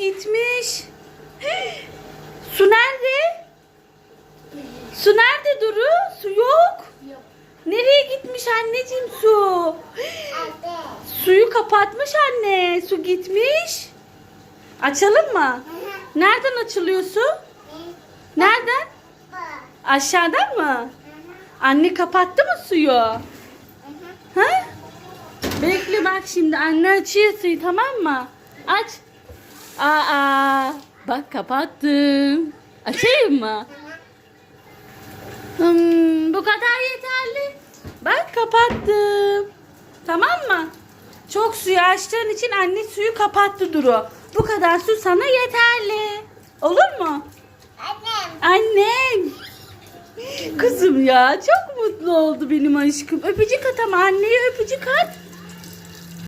gitmiş. Su nerede? Su nerede Duru? Su yok. Yok. Nereye gitmiş anneciğim su? Anne. Suyu kapatmış anne. Su gitmiş. Açalım mı? Nereden açılıyor su? Nereden? Aşağıdan mı? Anne kapattı mı suyu? Ha? Bekle bak şimdi anne açıyor suyu tamam mı? Aç. Aa, bak kapattım. Açayım mı? Hmm, bu kadar yeterli. Bak kapattım. Tamam mı? Çok suyu açtığın için anne suyu kapattı Duru. Bu kadar su sana yeterli. Olur mu? Annem. Annem. Kızım ya çok mutlu oldu benim aşkım. Öpücük at ama anneye öpücük at.